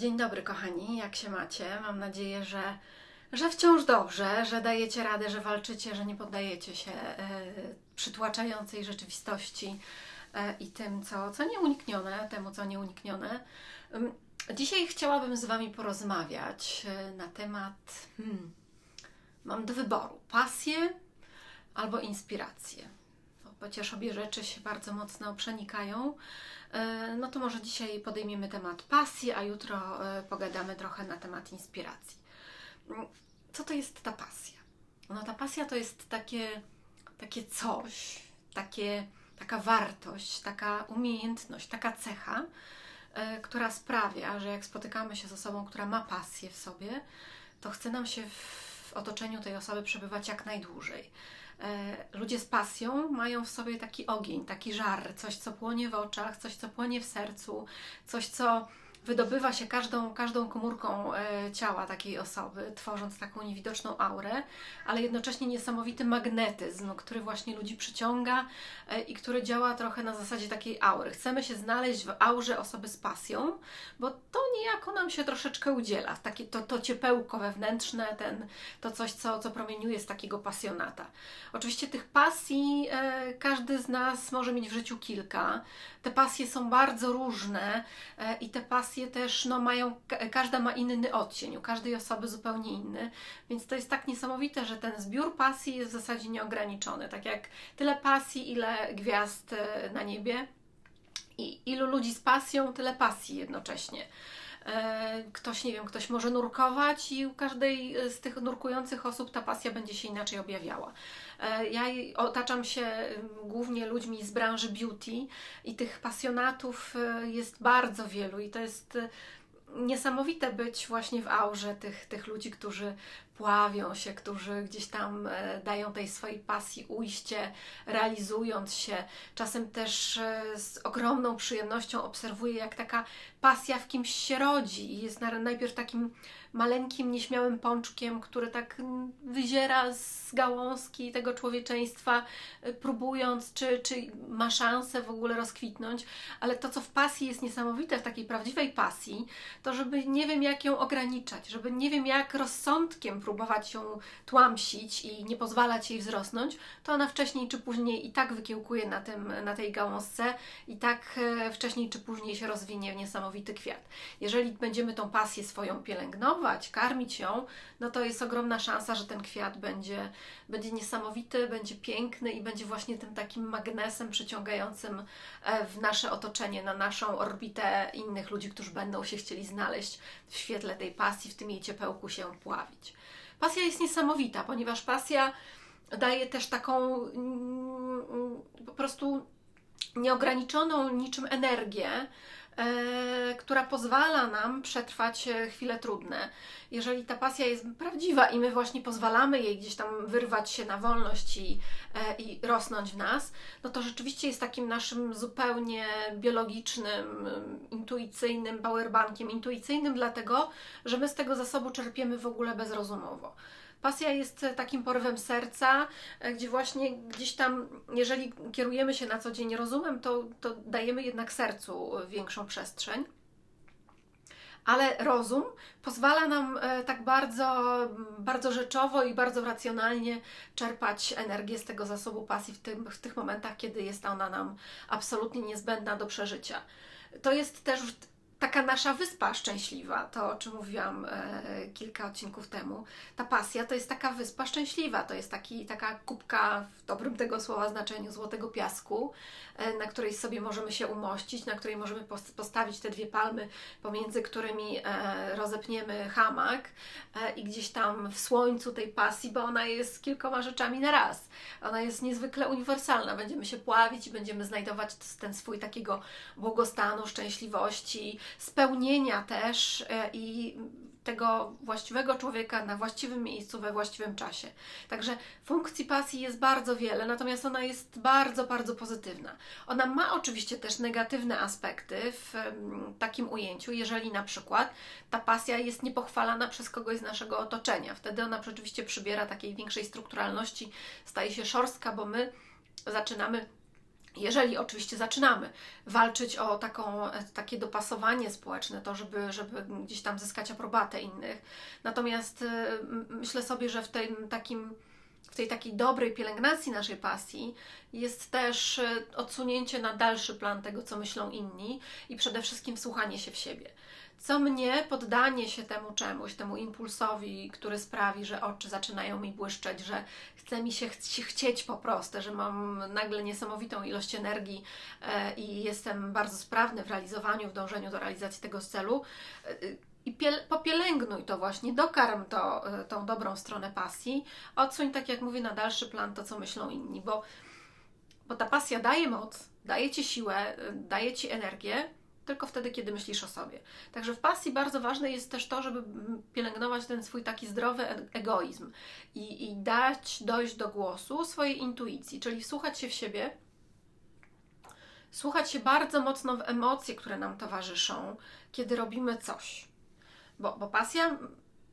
Dzień dobry, kochani, jak się macie? Mam nadzieję, że, że wciąż dobrze, że dajecie radę, że walczycie, że nie poddajecie się e, przytłaczającej rzeczywistości e, i tym, co, co nieuniknione, temu, co nieuniknione. Ym, Dzisiaj chciałabym z Wami porozmawiać e, na temat. Hmm, mam do wyboru pasję albo inspirację. Chociaż obie rzeczy się bardzo mocno przenikają, e, no to może dzisiaj podejmiemy temat pasji, a jutro e, pogadamy trochę na temat inspiracji. Mm, Co to jest ta pasja? No ta pasja to jest takie, takie coś, takie, taka wartość, taka umiejętność, taka cecha, e, która sprawia, że jak spotykamy się z osobą, która ma pasję w sobie, to chce nam się w otoczeniu tej osoby przebywać jak najdłużej. E, Ludzie z pasją mają w sobie taki ogień, taki żar, coś, co płonie w oczach, coś, co płonie w sercu, coś, co wydobywa się każdą, każdą komórką e, ciała takiej osoby, tworząc taką niewidoczną aurę, ale jednocześnie niesamowity magnetyzm, który właśnie ludzi przyciąga e, i który działa trochę na zasadzie takiej aury. Chcemy się znaleźć w aurze osoby z pasją, bo to niejako nam się troszeczkę udziela, takie to, to ciepełko wewnętrzne, ten, to coś, co, co promieniuje z takiego pasjonata. Oczywiście tych pasji e, każdy z nas może mieć w życiu kilka. Te pasje są bardzo różne e, i te pasje też no, mają, ka- każda ma inny odcień, u każdej osoby zupełnie inny, więc to jest tak niesamowite, że ten zbiór pasji jest w zasadzie nieograniczony. Tak jak tyle pasji, ile gwiazd e, na niebie i ilu ludzi z pasją, tyle pasji jednocześnie. E, Ktoś, nie wiem, ktoś może nurkować i u każdej z tych nurkujących osób ta pasja będzie się inaczej objawiała. E, Ja otaczam się głównie ludźmi z branży beauty i tych pasjonatów e, jest bardzo wielu i to jest niesamowite być właśnie w aurze tych, tych ludzi, którzy pławią się, którzy gdzieś tam e, dają tej swojej pasji ujście, realizując się. Czasem też e, z ogromną przyjemnością obserwuję, jak taka pasja w kimś się rodzi i jest na- najpierw takim maleńkim, nieśmiałym pączkiem, który tak wyziera z gałązki tego człowieczeństwa, y, próbując, czy, czy ma szansę w ogóle rozkwitnąć, ale to, co w pasji jest niesamowite, w takiej prawdziwej pasji, to żeby nie wiem, jak ją ograniczać, żeby nie wiem, jak rozsądkiem próbować ją tłamsić i nie pozwalać jej wzrosnąć, to ona wcześniej czy później i tak wykiełkuje na, tym, na tej gałązce i tak e, wcześniej czy później się rozwinie w niesamowity kwiat. Jeżeli będziemy tą pasję swoją pielęgnować, karmić ją, no to jest ogromna szansa, że ten kwiat będzie, będzie niesamowity, będzie piękny i będzie właśnie tym takim magnesem przyciągającym e, w nasze otoczenie, na naszą orbitę innych ludzi, którzy będą się chcieli znaleźć w świetle tej pasji, w tym jej ciepełku się pławić. Pasja jest niesamowita, ponieważ pasja daje też taką mm, po prostu nieograniczoną niczym energię, która pozwala nam przetrwać e, chwile trudne. Jeżeli ta pasja jest prawdziwa i my właśnie pozwalamy jej gdzieś tam wyrwać się na wolność i, e, i rosnąć w nas, no to rzeczywiście jest takim naszym zupełnie biologicznym, intuicyjnym powerbankiem. Intuicyjnym dlatego, że my z tego zasobu czerpiemy w ogóle bezrozumowo. Pasja jest e, takim porywem serca, e, gdzie właśnie gdzieś tam, jeżeli kierujemy się na co dzień rozumem, to, to dajemy jednak sercu większą przestrzeń. Ale rozum pozwala nam e, tak bardzo, bardzo rzeczowo i bardzo racjonalnie czerpać energię z tego zasobu pasji w, w tych momentach, kiedy jest ona nam absolutnie niezbędna do przeżycia. To jest też taka nasza wyspa szczęśliwa, to o czym mówiłam e, kilka odcinków temu. Ta pasja to jest taka wyspa szczęśliwa, to jest taki, taka kubka w dobrym tego słowa znaczeniu złotego piasku, e, na której sobie możemy się umościć, na której możemy pos- postawić te dwie palmy, pomiędzy którymi e, rozepniemy hamak e, i gdzieś tam w słońcu tej pasji, bo ona jest kilkoma rzeczami na raz. Ona jest niezwykle uniwersalna. Będziemy się pławić i będziemy znajdować ten swój takiego błogostanu, szczęśliwości, spełnienia też e, i tego właściwego człowieka na właściwym miejscu we właściwym czasie. Także funkcji pasji jest bardzo wiele, natomiast ona jest bardzo, bardzo pozytywna. Ona ma oczywiście też negatywne aspekty w takim ujęciu, jeżeli na przykład ta pasja jest niepochwalana przez kogoś z naszego otoczenia. Wtedy ona rzeczywiście przybiera takiej większej strukturalności, staje się szorstka, bo my zaczynamy Jeżeli oczywiście zaczynamy walczyć o taką, takie dopasowanie społeczne, to żeby, żeby gdzieś tam zyskać aprobatę innych. Natomiast y, myślę sobie, że w tym takim w tej takiej dobrej pielęgnacji naszej pasji jest też y, odsunięcie na dalszy plan tego, co myślą inni i przede wszystkim wsłuchanie się w siebie co mnie poddanie się temu czemuś, temu impulsowi, który sprawi, że oczy zaczynają mi błyszczeć, że chce mi się ch chcieć po prostu, że mam nagle niesamowitą ilość energii e, i jestem bardzo sprawny w realizowaniu, w dążeniu do realizacji tego celu. E, I popielęgnuj to właśnie, dokarm to, e, tą dobrą stronę pasji, odsuń, tak jak mówię, na dalszy plan to, co myślą inni, bo, bo ta pasja daje moc, daje Ci siłę, e, daje Ci energię, tylko wtedy, kiedy myślisz o sobie. Także w pasji bardzo ważne jest też to, żeby pielęgnować ten swój taki zdrowy e-, egoizm i, i dać dojść do głosu swojej intuicji, czyli wsłuchać się w siebie, słuchać się bardzo mocno w emocje, które nam towarzyszą, kiedy robimy coś. Bo, bo pasja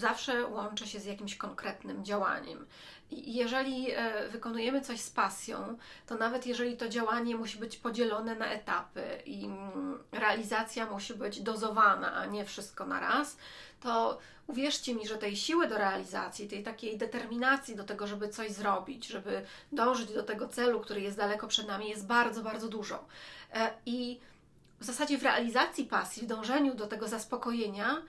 zawsze łączy się z jakimś konkretnym działaniem. I jeżeli e, wykonujemy coś z pasją, to nawet jeżeli to działanie musi być podzielone na etapy i mm, realizacja musi być dozowana, a nie wszystko na raz, to uwierzcie mi, że tej siły do realizacji, tej takiej determinacji do tego, żeby coś zrobić, żeby dążyć do tego celu, który jest daleko przed nami, jest bardzo, bardzo dużo. E, I w zasadzie w realizacji pasji, w dążeniu do tego zaspokojenia,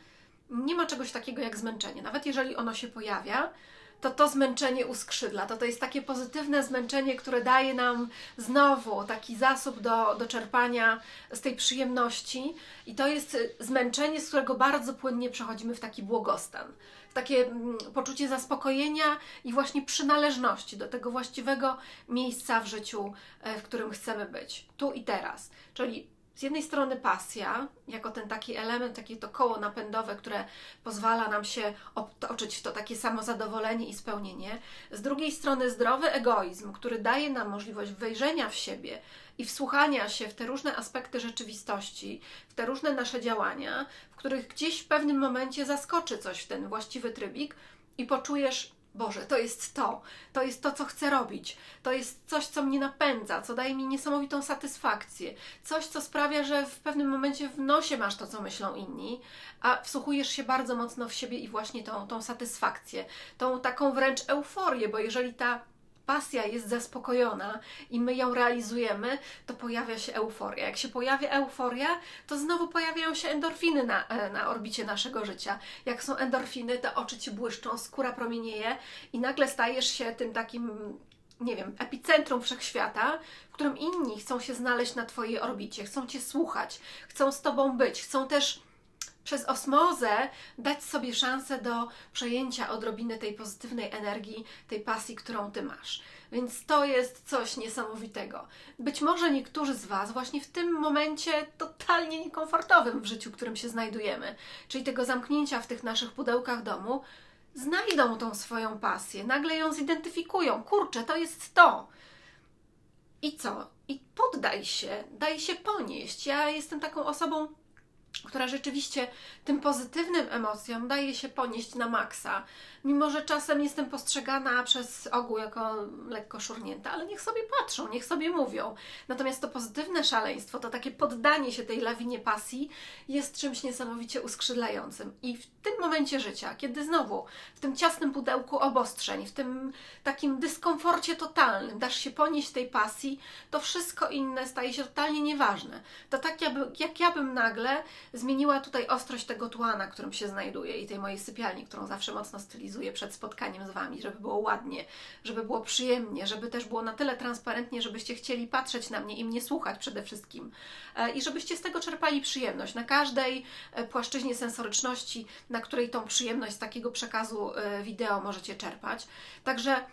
nie ma czegoś takiego jak zmęczenie. Nawet jeżeli ono się pojawia, to to zmęczenie uskrzydla. To to jest takie pozytywne zmęczenie, które daje nam znowu taki zasób do, do czerpania z tej przyjemności. I to jest zmęczenie, z którego bardzo płynnie przechodzimy w taki błogostan. W takie mm, poczucie zaspokojenia i właśnie przynależności do tego właściwego miejsca w życiu, e, w którym chcemy być. Tu i teraz. Czyli z jednej strony pasja, jako ten taki element, takie to koło napędowe, które pozwala nam się otoczyć w to takie samozadowolenie i spełnienie. Z drugiej strony zdrowy egoizm, który daje nam możliwość wejrzenia w siebie i wsłuchania się w te różne aspekty rzeczywistości, w te różne nasze działania, w których gdzieś w pewnym momencie zaskoczy coś w ten właściwy trybik i poczujesz Boże, to jest to, to jest to, co chcę robić, to jest coś, co mnie napędza, co daje mi niesamowitą satysfakcję, coś, co sprawia, że w pewnym momencie w nosie masz to, co myślą inni, a wsłuchujesz się bardzo mocno w siebie i właśnie tą, tą satysfakcję, tą taką wręcz euforię, bo jeżeli ta pasja jest zaspokojona i my ją realizujemy, to pojawia się euforia. Jak się pojawia euforia, to znowu pojawiają się endorfiny na, e, na orbicie naszego życia. Jak są endorfiny, to oczy ci błyszczą, skóra promienieje i nagle stajesz się tym takim nie wiem, epicentrum wszechświata, w którym inni chcą się znaleźć na Twojej orbicie, chcą Cię słuchać, chcą z Tobą być, chcą też przez osmozę dać sobie szansę do przejęcia odrobiny tej pozytywnej energii, tej pasji, którą ty masz. Więc to jest coś niesamowitego. Być może niektórzy z Was właśnie w tym momencie totalnie niekomfortowym w życiu, w którym się znajdujemy, czyli tego zamknięcia w tych naszych pudełkach domu, znajdą tą swoją pasję, nagle ją zidentyfikują. Kurczę, to jest to. I co? I poddaj się, daj się ponieść. Ja jestem taką osobą, która rzeczywiście tym pozytywnym emocjom daje się ponieść na maksa, mimo że czasem jestem postrzegana przez ogół jako lekko szurnięta, ale niech sobie patrzą, niech sobie mówią. Natomiast to pozytywne szaleństwo, to takie poddanie się tej lawinie pasji jest czymś niesamowicie uskrzydlającym. I w tym momencie życia, kiedy znowu w tym ciasnym pudełku obostrzeń, w tym takim dyskomforcie totalnym dasz się ponieść tej pasji, to wszystko inne staje się totalnie nieważne. To tak jakby, jak ja bym nagle zmieniła tutaj ostrość tego tła, na którym się znajduję i tej mojej sypialni, którą zawsze mocno stylizuję przed spotkaniem z Wami, żeby było ładnie, żeby było przyjemnie, żeby też było na tyle transparentnie, żebyście chcieli patrzeć na mnie i mnie słuchać przede wszystkim e, i żebyście z tego czerpali przyjemność na każdej e, płaszczyźnie sensoryczności, na której tą przyjemność z takiego przekazu e, wideo możecie czerpać. Także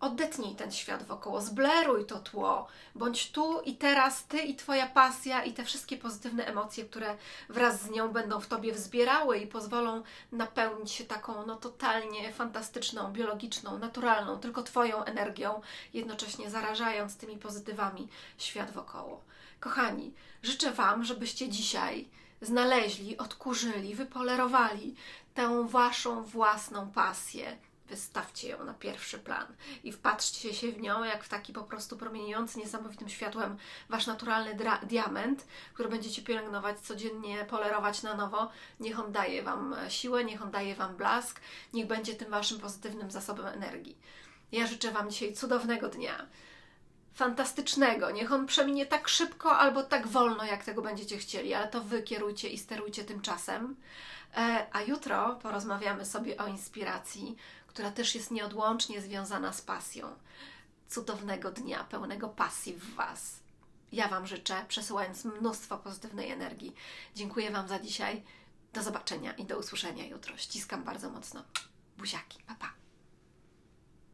Odetnij ten świat wokoło, zbleruj to tło, bądź tu i teraz ty i twoja pasja i te wszystkie pozytywne emocje, które wraz z nią będą w tobie wzbierały i pozwolą napełnić się taką no totalnie fantastyczną, biologiczną, naturalną, tylko twoją energią, jednocześnie zarażając tymi pozytywami świat wokoło. Kochani, życzę wam, żebyście dzisiaj znaleźli, odkurzyli, wypolerowali tę waszą własną pasję Wystawcie ją na pierwszy plan i wpatrzcie się w nią jak w taki po prostu promieniujący niesamowitym światłem wasz naturalny diament, który będziecie pielęgnować codziennie, polerować na nowo. Niech on daje wam e, siłę, niech on daje wam blask, niech będzie tym waszym pozytywnym zasobem energii. Ja życzę wam dzisiaj cudownego dnia fantastycznego. Niech on przeminie tak szybko albo tak wolno, jak tego będziecie chcieli, ale to wy kierujcie i sterujcie tym czasem. E, a jutro porozmawiamy sobie o inspiracji, która też jest nieodłącznie związana z pasją. Cudownego dnia, pełnego pasji w Was. Ja Wam życzę, przesyłając mnóstwo pozytywnej energii. Dziękuję Wam za dzisiaj. Do zobaczenia i do usłyszenia jutro. Ściskam bardzo mocno. Buziaki. Pa, pa.